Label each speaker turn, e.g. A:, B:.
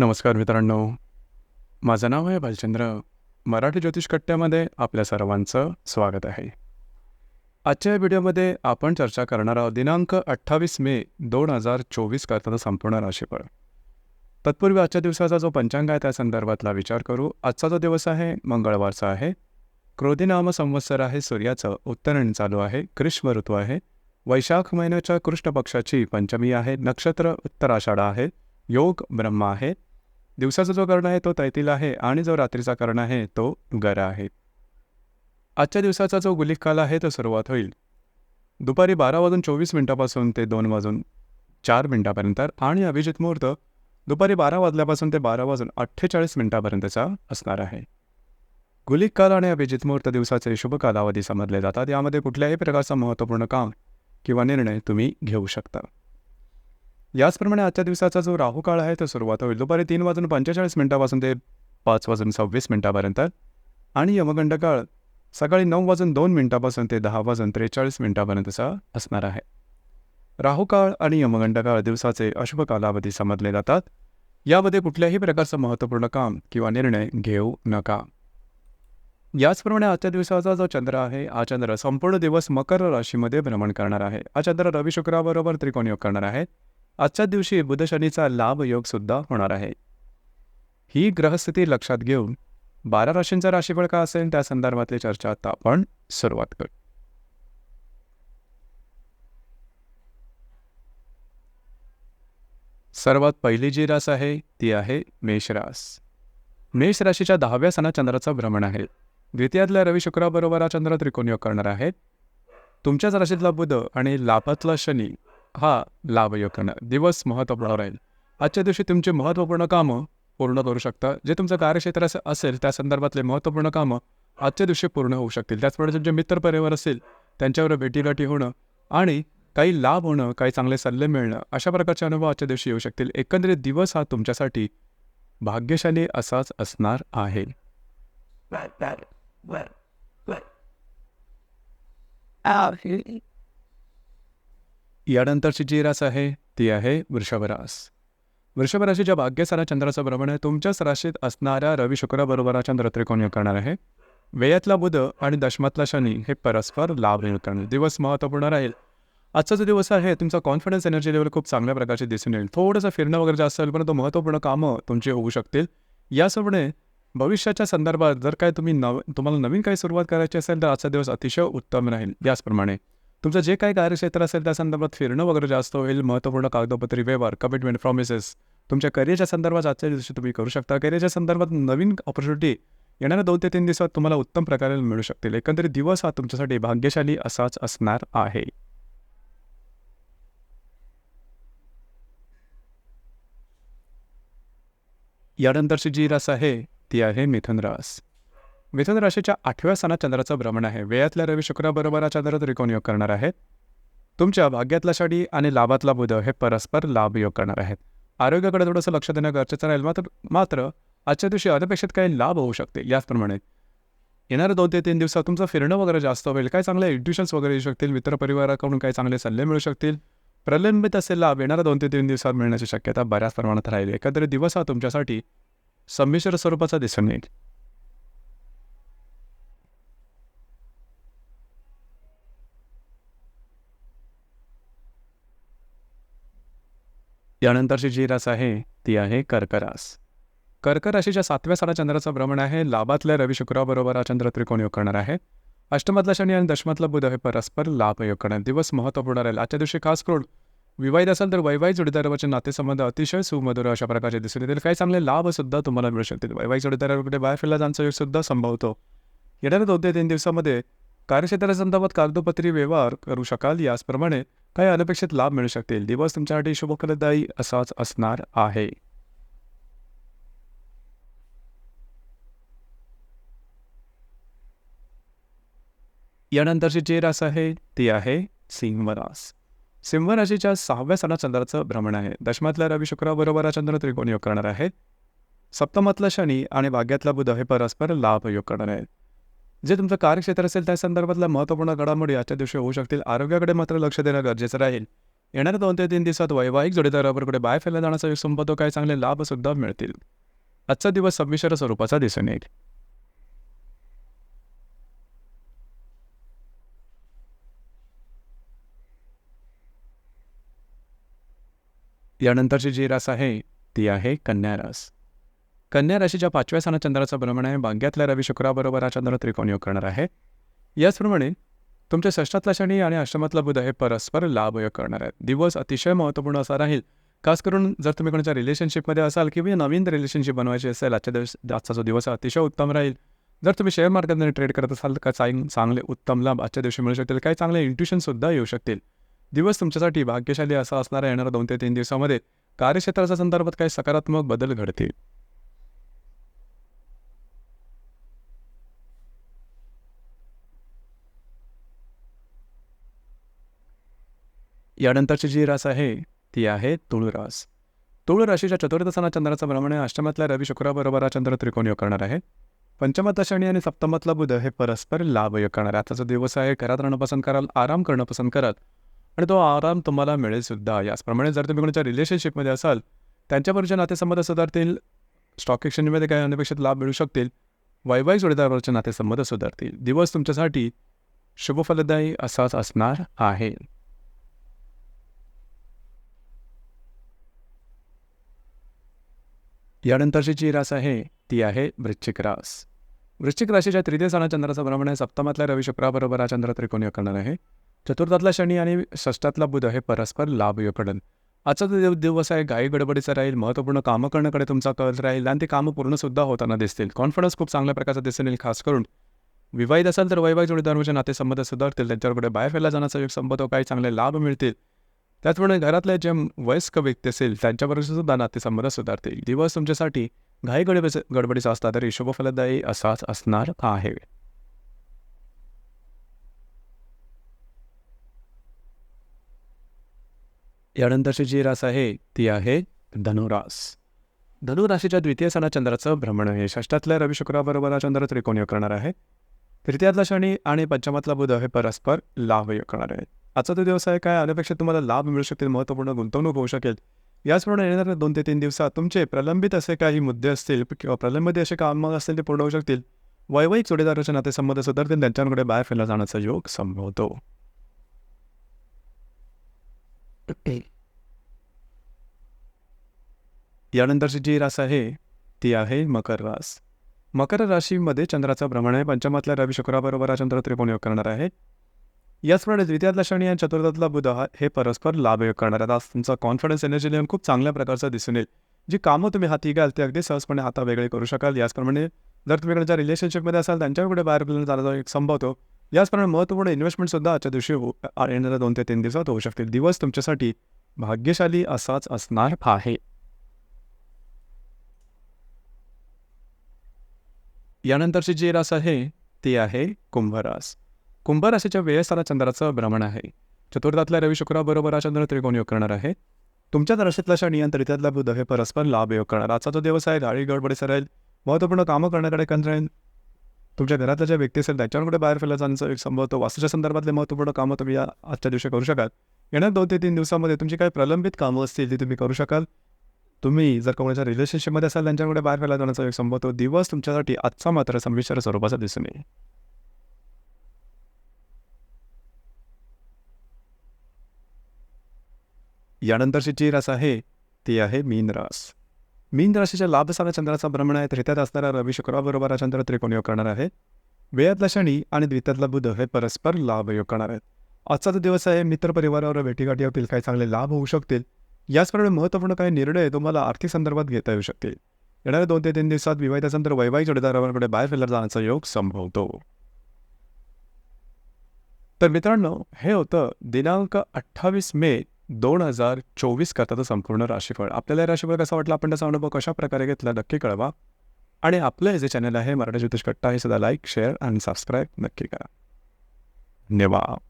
A: नमस्कार मित्रांनो. माझं नाव आहे भालचंद्र मराठी ज्योतिष कट्ट्यामध्ये आपल्या सर्वांचं स्वागत आहे. आजच्या या व्हिडिओमध्ये आपण चर्चा करणार आहोत दिनांक अठ्ठावीस मे दोन हजार चोवीस करताना संपूर्ण राशीफळ तत्पूर्वी आजच्या दिवसाचा जो पंचांग आहे त्या संदर्भातला विचार करू. आजचा जो दिवस आहे मंगळवारचा आहे. क्रोधी नाम संवत्सर आहे सूर्याचं उत्तरायण चालू आहे ग्रीष्म ऋतू आहे. वैशाख महिन्याच्या कृष्ण पक्षाची पंचमी आहे नक्षत्र उत्तराषाढा आहे योग ब्रह्म आहे. दिवसाचा जो कर्ण आहे तो तैतील आहे आणि जो रात्रीचा कर्ण आहे तो गर आहे. आजच्या दिवसाचा जो गुलिक काल आहे तो सुरुवात होईल. दुपारी बारा वाजून चोवीस मिनिटापासून ते दोन वाजून चार मिनिटापर्यंत आणि अभिजित मुहूर्त दुपारी बारा वाजल्यापासून ते बारा वाजून अठ्ठेचाळीस मिनिटापर्यंतचा असणार आहे. गुलिक काल आणि अभिजित मुहूर्त दिवसाचे शुभ कालावधी समजले जातात. यामध्ये कुठल्याही प्रकारचं महत्त्वपूर्ण काम किंवा निर्णय तुम्ही घेऊ शकता. याचप्रमाणे आजच्या दिवसाचा जो राहू काळ आहे तो सुरुवात होईल. दुपारी तीन वाजून पंचेचाळीस मिनिटापासून ते पाच वाजून सव्वीस मिनिटापर्यंत. आणि यमगंड काळ सकाळी नऊ वाजून दोन मिनिटापासून ते दहा वाजून त्रेचाळीस मिनिटापर्यंतचा असणार आहे. राहू काळ आणि यमगंड काळ दिवसाचे अशुभ कालावधी समजले जातात. यामध्ये कुठल्याही प्रकारचं महत्त्वपूर्ण काम किंवा निर्णय घेऊ नका. याचप्रमाणे आजच्या दिवसाचा जो चंद्र आहे हा चंद्र संपूर्ण दिवस मकर राशीमध्ये भ्रमण करणार आहे. हा चंद्र रवी शुक्राबरोबर त्रिकोण योग करणार आहे. आजच्या दिवशी बुधशनीचा लाभ योग सुद्धा होणार आहे. ही ग्रहस्थिती लक्षात घेऊन बारा राशींचा राशीफळ का असेल त्या संदर्भातली चर्चा आता आपण सुरुवात करू. सर्वात पहिली जी रास आहे ती आहे मेषरास मेष राशीच्या दहाव्या सणा चंद्राचं भ्रमण आहे. द्वितीयातल्या रवी शुक्राबरोबर हा चंद्र त्रिकोण योग करणार आहे तुमच्याच राशीतला बुध आणि लाभातला शनी हा लाभयोग करणार दिवस महत्त्वपूर्ण राहील. आजच्या दिवशी तुमचे महत्त्वपूर्ण कामं पूर्ण करू शकता. जे तुमचं कार्यक्षेत्र असं असेल त्या संदर्भातले महत्त्वपूर्ण कामं आजच्या दिवशी पूर्ण होऊ शकतील. त्याचप्रमाणे तुमचे मित्र परिवार असेल त्यांच्यावर भेटीगाठी होणं आणि काही लाभ होणं काही चांगले सल्ले मिळणं अशा प्रकारचे अनुभव आजच्या दिवशी येऊ शकतील. एकंदरीत दिवस हा तुमच्यासाठी भाग्यशाली असाच असणार आहे. यानंतरची जी रास आहे ती आहे वृषभरास वृषभराशीच्या वृषभ राशीच्या भाग्यसारा चंद्राचं भ्रमण आहे तुमच्याच राशीत असणाऱ्या रवी शुक्राबरोबर चंद्र त्रिकोण करणार आहे. वेयातला बुध आणि दशमातला शनी हे परस्पर लाभ करणार. दिवस महत्त्वपूर्ण राहील. आजचा जो दिवस आहे तुमचा कॉन्फिडन्स एनर्जी लेवल खूप चांगल्या प्रकारचे दिसून येईल. थोडंसं फिरणं वगैरे जास्त असेल परंतु महत्त्वपूर्ण कामं तुमची होऊ शकतील. यासोबत भविष्याच्या संदर्भात जर काय तुम्ही नव तुम्हाला नवीन काही सुरुवात करायची असेल तर आजचा दिवस अतिशय उत्तम राहील. याचप्रमाणे तुमचं जे काही कार्यक्षेत्र असेल त्या संदर्भात फिरणं वगैरे जास्त होईल महत्त्वपूर्ण कागदोपत्री व्यवहार कमिटमेंट प्रॉमिसेस तुमच्या करिअरच्या संदर्भात आजच्या दिवशी तुम्ही करू शकता. करिअरच्या संदर्भात नवीन ऑपॉर्च्युनिटी येणाऱ्या दोन ते तीन दिवसात तुम्हाला उत्तम प्रकारे मिळू शकतील. एकंदरीत दिवस हा तुमच्यासाठी भाग्यशाली असाच असणार आहे. यानंतरची जी रास आहे ती आहे मिथुन रास. मिथुन राशीच्या आठव्या स्थानात चंद्राचं भ्रमण आहे. वेळातल्या रवी शुक्राबरोबर हा चंद्र त्रिकोण योग करणार आहेत. तुमच्या भाग्यातला षडी आणि लाभातला बुध हे परस्पर लाभ योग करणार आहेत. आरोग्याकडे थोडंसं लक्ष देणं गरजेचं राहील. मात्र मात्र आजच्या दिवशी अनपेक्षित काही लाभ होऊ शकते. याचप्रमाणे येणाऱ्या दोन ते तीन दिवसात तुमचं फिरणं वगैरे जास्त होईल. काही चांगले एड्युशन्स वगैरे येऊ शकतील. मित्रपरिवाराकडून काही चांगले सल्ले मिळू शकतील. प्रलंबित असेल लाभ येणाऱ्या दोन ते तीन दिवसात मिळण्याची शक्यता बऱ्याच प्रमाणात राहील. एकंदरीत दिवस हा तुमच्यासाठी संमिश्र स्वरूपाचा दिसून येईल. यानंतरची जी रास आहे ती आहे कर्करास. कर्क राशीच्या सातव्या साडा चंद्राचं भ्रमण आहे लाभातल्या रवी शुक्राबरोबर हा चंद्र त्रिकोण योग करणार आहे. अष्टमातला शनी आणि दशमातला बुध हे परस्पर लाभ योग करणार. दिवस महत्त्वपूर्ण राहील. आजच्या दिवशी खास करून विवाहित असेल तर वैवाहिक जोडीदारावरचे नातेसंबंध अतिशय सुमधुर अशा प्रकारचे दिसून येतील. काही चांगले लाभसुद्धा तुम्हाला मिळू शकतील. वैवाहिक जोडीदाराकडे बाहेर फिरला जाण्याचा योगसुद्धा संभवतो. येणाऱ्या दोन ते तीन दिवसामध्ये कार्यक्षेत्रासंदर्भात कागदोपत्री व्यवहार करू शकाल. याचप्रमाणे काही अनपेक्षित लाभ मिळू शकतील. दिवस तुमच्यासाठी शुभकलदायी असाच असणार आहे. यानंतरची जी रास आहे ती आहे सिंहरास. सिंह राशीच्या सहाव्या सणा चंद्राचं भ्रमण आहे. दशमातल्या रवी शुक्राबरोबर हा चंद्र त्रिकोण योग करणार आहेत. सप्तमातला शनी आणि भाग्यातला बुध हे परस्पर लाभ योग करणार आहेत. जे तुमचं कार्यक्षेत्र असेल त्या संदर्भातल्या महत्त्वपूर्ण घडामोडी आजच्या दिवशी होऊ शकतील. आरोग्याकडे मात्र लक्ष देणं गरजेचं राहील. येणाऱ्या दोन ते तीन दिवसात वैवाहिक जोडीदाराबरोबर बाय फैला जाण्याचा योग संपतो काही चांगले लाभसुद्धा मिळतील. आजचा दिवस संमिश्र स्वरूपाचा दिसून येईल. यानंतरची जी रास आहे ती आहे कन्या रास कन्या राशीच्या पाचव्या स्थानात चंद्राचं भ्रमण आहे. भाग्यातल्या रवी शुक्राबरोबर हा चंद्र त्रिकोण योग करणार आहे. याचप्रमाणे तुमच्या षष्ठातला शनी आणि आश्रमातला बुध हे परस्पर लाभ योग करणार आहेत. दिवस अतिशय महत्त्वपूर्ण असा राहील. खास करून जर तुम्ही कोणाच्या रिलेशनशिपमध्ये असाल किंवा नवीन रिलेशनशिप बनवायची असेल आजच्या दिवस आजचा जो दिवस अतिशय उत्तम राहील. जर तुम्ही शेअर मार्केटमध्ये ट्रेड करत असाल तर चांग चांगले उत्तम लाभ आजच्या दिवशी मिळू शकतील. काही चांगले इंट्युशनसुद्धा येऊ शकतील. दिवस तुमच्यासाठी भाग्यशाली असा असणारा येणाऱ्या दोन ते तीन दिवसामध्ये कार्यक्षेत्राच्या संदर्भात काही सकारात्मक बदल घडतील. यानंतरची जी रास आहे ती आहे तुळू रास तुळ राशीच्या चतुर्थ चंद्राचं चंद्राचा भ्रमण आहे अष्टमातल्या रवी शुक्राबरोबर हा चंद्र त्रिकोण योग करणार आहे. पंचमातला शनी आणि सप्तमातला बुध हे परस्पर लाभ योग करणार आहे. आजचा जो दिवस आहे घरात राहणं पसंत कराल आराम करणं पसंत कराल. आणि तो आराम तुम्हाला मिळेल सुद्धा. याचप्रमाणे जर तुम्ही कोणाच्या रिलेशनशिपमध्ये असाल त्यांच्याबरोबरचे नातेसंबंध सुधारतील स्टॉक एक्सचेंजमध्ये काही अनपेक्षित लाभ मिळू शकतील वैवाहिक जोडीदारावरचे नातेसंबंध सुधारतील. दिवस तुमच्यासाठी शुभफलदायी असाच असणार आहे. यानंतरची जी रास आहे ती आहे वृश्चिक रास. वृश्चिक राशीच्या तृतीय चंद्राचं चंद्राचा भ्रमण आहे सप्तमातल्या रवी शुक्राबरोबर हा चंद्र त्रिकोण करणार आहे. चतुर्थातला शनी आणि षष्ठातला बुध हे परस्पर लाभ योग आजचा जो दिव- दिवस आहे घाई गडबडीचा राहील महत्त्वपूर्ण कामं करण्याकडे तुमचा कल राहील आणि ते कामं पूर्णसुद्धा होताना दिसतील. कॉन्फिडन्स खूप चांगल्या प्रकारचा दिसून येईल खास करून विवाहित असाल तर वैवाहिक जोडीदाराचे नातेसंबंध सुधारतील त्यांच्याकडे बाहेर फिरला जाण्याचा एक संबंध काही चांगले लाभ मिळतील. त्याचप्रमाणे घरातले जे वयस्क व्यक्ती असेल त्यांच्याबरोबर सुद्धा नातेसंबंध सुधारतील. दिवस तुमच्यासाठी घाई गडबडी गडबडीचा असता तरी शुभफलदायी असाच असणार आहे? यानंतरची जी रास आहे ती आहे धनुरास. धनुराशीच्या द्वितीय सणा चंद्राचं भ्रमण आहे. षष्ठातल्या रवी शुक्राबरोबर हा चंद्र त्रिकोण योग करणार आहे. तृतीयातला शनी आणि पंचमातला बुध हे परस्पर लाभ योग करणार आहेत. आजचा तो दिवस आहे काय? अनपेक्षित तुम्हाला लाभ मिळू शकतील महत्त्वपूर्ण गुंतवणूक होऊ शकेल. याचप्रमाणे येणाऱ्या दोन ते तीन दिवसात तुमचे प्रलंबित असे काही मुद्दे असतील किंवा प्रलंबित असे काम असतील ते पूर्ण होऊ शकतील. वैवाहिक जोडीदाराच्या नातेसंबंध सुधारतील त्यांच्याकडे बाहेर फिरला जाण्याचा योग संभवतो. यानंतरची जी रास आहे ती आहे मकर रास. मकर राशीमध्ये चंद्राचा भ्रमण आहे. पंचमातल्या रवी शुक्राबरोबर हा चंद्र त्रिकोण योग करणार आहे. याचप्रमाणे द्वितीयातला शनी आणि चतुर्थातला बुध हे परस्पर लाभयोग करणार. आहेत आज तुमचा कॉन्फिडन्स एनर्जी लेवल खूप चांगल्या प्रकारचा दिसून येईल. जी कामं तुम्ही हाती घ्याल ते अगदी सहजपणे हाता वेगळे करू शकाल. याचप्रमाणे जर तुम्ही कोणाच्या रिलेशनशिपमध्ये असाल त्यांच्याकडे बाहेर फिरून जाण्याचा एक संभवतो याचप्रमाणे महत्त्वपूर्ण इन्व्हेस्टमेंटसुद्धा आजच्या दिवशी हो- येणाऱ्या दोन ते तीन दिवसात होऊ शकतील. दिवस तुमच्यासाठी भाग्यशाली असाच असणार आहे. यानंतरची जी रास आहे ती आहे कुंभरास. कुंभराशीच्या वेळेसारा चंद्राचं भ्रमण आहे. चतुर्थातल्या रवी शुक्राबरोबर हा चंद्र त्रिकोण योग करणार आहे. तुमच्या राशीतला शनी आणि तृतीयातला बुध हे परस्पर लाभ योग करणार आजचा जो दिवस आहे गाडी गडबडी सरेल महत्त्वपूर्ण कामं करण्याकडे कण तुमच्या घरातल्या ज्या व्यक्ती असेल त्यांच्याकडे बाहेर फिरला जाण्याचा एक संभवतो वास्तूच्या संदर्भातले महत्त्वपूर्ण कामं तुम्ही या आजच्या दिवशी करू शकाल. येणार दोन ते तीन दिवसामध्ये तुमची काही प्रलंबित कामं असतील ती तुम्ही करू शकाल. तुम्ही जर कोणाच्या रिलेशनशिपमध्ये असाल त्यांच्याकडे बाहेर फिरला जाण्याचा एक संभवतो दिवस तुमच्यासाठी आजचा मात्र संमिश्र स्वरूपाचा दिसून येईल. यानंतरची जी रास आहे ती आहे मीन रास. मीन राशीच्या लाभस्थाना चंद्राचा भ्रमण आहे त्रित्यात असणारा रवी शुक्राबरोबर हा चंद्र त्रिकोण योग करणार आहे. वेळातला शनी आणि द्वितातला बुध हे परस्पर लाभ योग करणार आहेत. आजचा जो दिवस आहे मित्रपरिवारावर भेटीगाठी होतील काही चांगले लाभ होऊ शकतील. याचप्रमाणे महत्त्वपूर्ण काही निर्णय तुम्हाला आर्थिक संदर्भात घेता येऊ शकतील. येणाऱ्या दोन ते तीन दिवसात विवाहितानंतर वैवाहिक जोडीदारांकडे बाहेर फिरला जाण्याचा योग संभवतो. तर मित्रांनो हे होतं दिनांक अठ्ठावीस मे दोन हजार चोवीस करताचं संपूर्ण राशीफळ. आपल्याला राशीफळ कसा वाटलं? आपण त्याचा अनुभव कशा प्रकारे घेतला? नक्की कळवा. आणि आपलं हे जे चॅनल आहे मराठी ज्योतिष कट्टा हे सुद्धा लाईक शेअर आणि सबस्क्राईब नक्की करा. धन्यवाद.